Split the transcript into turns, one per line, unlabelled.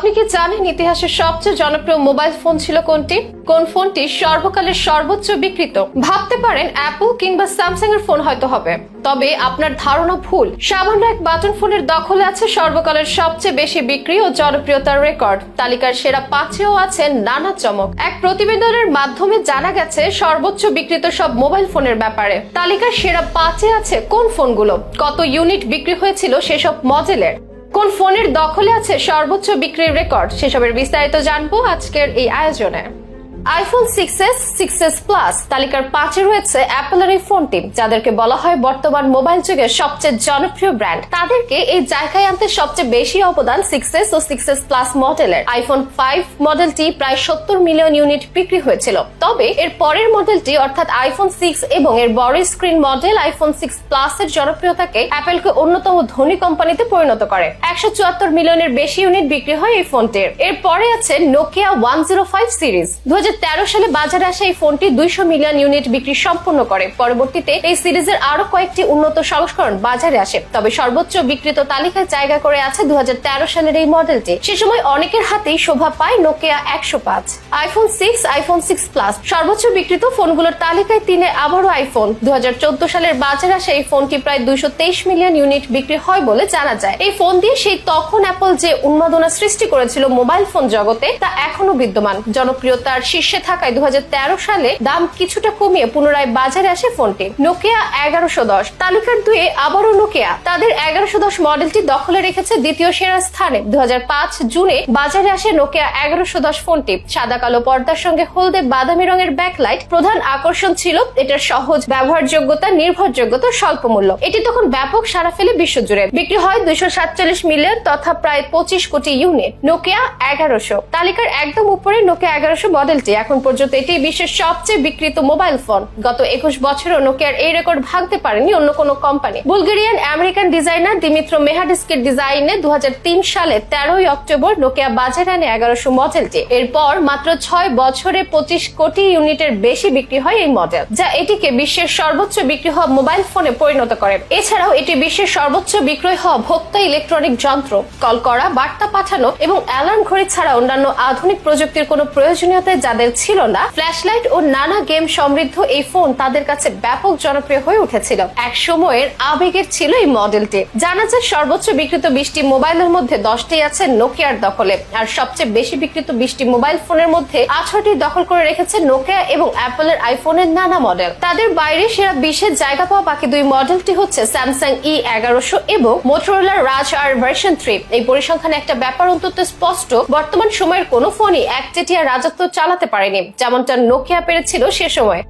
কি জানেন ইতিহাসের সবচেয়ে জনপ্রিয় মোবাইল ফোন ছিল কোনটি? কোন ফোনটি সর্বকালের সর্বোচ্চ বিক্রিত? ভাবতে পারেন অ্যাপল কিংবা স্যামসাং এর ফোন হয়তো হবে। তবে আপনার ধারণা ভুল। সামান্য এক বাটন ফোনের দখলে আছে সর্বকালের সবচেয়ে বেশি বিক্রি ও জনপ্রিয়তার রেকর্ড। তালিকার সেরা পাঁচেও আছে নানা চমক। এক প্রতিবেদনের মাধ্যমে জানা গেছে, সর্বোচ্চ বিক্রিত সব মোবাইল ফোনের ব্যাপারে। তালিকার সেরা পাঁচে আছে কোন ফোনগুলো? কত ইউনিট বিক্রি হয়েছিল সেসব মডেলের কোন ফোনের দখলে আছে সর্বোচ্চ বিক্রির রেকর্ড? সেসবের বিস্তারিত জানব আজকের এই আয়োজনে। IPhone six S six S plus তালিকার পাঁচে রয়েছে অ্যাপেলের এই ফোনটি যাদেরকে বলা হয় বর্তমান মোবাইল যুগের সবচেয়ে জনপ্রিয় ব্র্যান্ড তাদেরকে এই জায়গায় আনতে সবচেয়ে বেশি অবদান সিক্স এস ও সিক্স এস প্লাস মডেলের আইফোন ফাইভ মডেলটি প্রায় সত্তর মিলিয়ন ইউনিট বিক্রি হয়েছিল। তবে এর পরের মডেলটি অর্থাৎ আইফোন সিক্স এবং এর বড় screen model iPhone six plus এর জনপ্রিয়তাকে অ্যাপেলকে অন্যতম ধনী কোম্পানিতে পরিণত করে। একশো চুয়াত্তর মিলিয়নের বেশি ইউনিট বিক্রি হয় এই ফোনটির এর পরে আছে Nokia one zero five series দু হাজার সালে বাজারে আসা এই ফোনটি দুইশো মিলিয়ন ইউনিট বিক্রি সম্পন্ন করে। পরবর্তীতে এই সিরিজের আরও কয়েকটি উন্নত সংস্করণ বাজারে আসে। তবে সর্বোচ্চ বিক্রিত তালিকায় জায়গা করে আছে দু সালের এই মডেলটি। সে সময় অনেকের হাতেই শোভা পায় নোকিয়া একশো পাঁচ। IPhone six iPhone six plus সর্বোচ্চ বিক্রিত ফোনগুলোর তালিকায় তিনে আবারও আইফোন দু হাজার চোদ্দ সালের বাজারে আসা এই ফোনটি প্রায় দুইশো তেইশ মিলিয়ন ইউনিট বিক্রি হয় বলে জানা যায়। এই ফোন দিয়ে সেই তখন অ্যাপল যে উন্মাদনা সৃষ্টি করেছিল মোবাইল ফোন জগতে, তা এখনও বিদ্যমান। জনপ্রিয়তার শীর্ষে থাকায় দু হাজার তেরো সালে দাম কিছুটা কমিয়ে পুনরায় বাজারে আসে ফোনটি। নোকিয়া এগারোশো দশ। তালিকার দুয়ে আবারও নোকিয়া। তাদের এগারোশো দশ মডেলটি দখলে রেখেছে দ্বিতীয় সেরা স্থানে। দু হাজার পাঁচ জুনে বাজারে আসে নোকিয়া এগারোশো দশ ফোনটি। সাদা কালো পর্দার সঙ্গে হলদে বাদামি রঙের ব্যাকলাইট। প্রধান আকর্ষণ ছিল এটার সহজ ব্যবহারযোগ্যতা, নির্ভরযোগ্যতা স্বল্প মূল্য এটি তখন ব্যাপক সারা ফেলে বিশ্বজুড়ে। বিক্রি হয় দুইশো সাতচল্লিশ মিলিয়ন তথা প্রায় পঁচিশ কোটি ইউনিট। নোকিয়া এগারোশো। তালিকার একদম উপরে নোকিয়া এগারোশো মডেলটি। এখন পর্যন্ত এটি বিশ্বের সবচেয়ে বিক্রিত মোবাইল ফোন। গত একুশ বছরও নোকিয়ার এই রেকর্ড ভাঙতে পারেনি অন্য কোনো company. Bulgarian American designer Dimitre মেহাডিস্কের ডিজাইনে দু সালে তেরোই অক্টোবর নোকিয়া বাজারে আনে এগারোশো মডেলটি। এরপর মাত্র ছয় বছরে পঁচিশ কোটি ইউনিটের বেশি বিক্রি হয় এই মডেল, যা এটিকে বিশ্বের সর্বোচ্চ বিক্রি হওয়া মোবাইল ফোনে পরিণত করে। এছাড়াও এটি বিশ্বের সর্বোচ্চ বিক্রয় হওয়া ভোক্তা ইলেকট্রনিক যন্ত্র, কল করা, বার্তা পাঠানো এবং অ্যালার্ম ঘড়ি ছাড়া অন্যান্য আধুনিক প্রযুক্তির কোনো প্রয়োজনীয়তা যাদের ছিল না। ফ্ল্যাশলাইট ও নানা গেম সমৃদ্ধ এই ফোন তাদের কাছে ব্যাপক জনপ্রিয় হয়ে উঠেছিল। এক সময়ের আবেগের ছিল এই মডেলটি জানা যায় সর্বোচ্চ বিক্রিত বিশটি মোবাইলের মধ্যে দশটি আছে নোকিয়ার দখলে। আর সবচেয়ে বেশি বিক্রিত বিশটি মোবাইল ফোনের মধ্যে আঠারোটি দখল করে রেখেছে নোকিয়া এবং অ্যাপলের আইফোনের নানা মডেল তাদের বাইরে সেরা বিশের জায়গা পাওয়া বাকি দুই মডেলটি হচ্ছে স্যামসাং ই এগারোশো এবং Motorola Razr version three এই পরিসংখ্যানে একটা ব্যাপার অন্তত স্পষ্ট। বর্তমান সময়ের কোনো ফোনই একচেটিয়া রাজত্ব চালাতে পারেনি। যেমনটা নোকিয়া পেরেছিল সে সময়।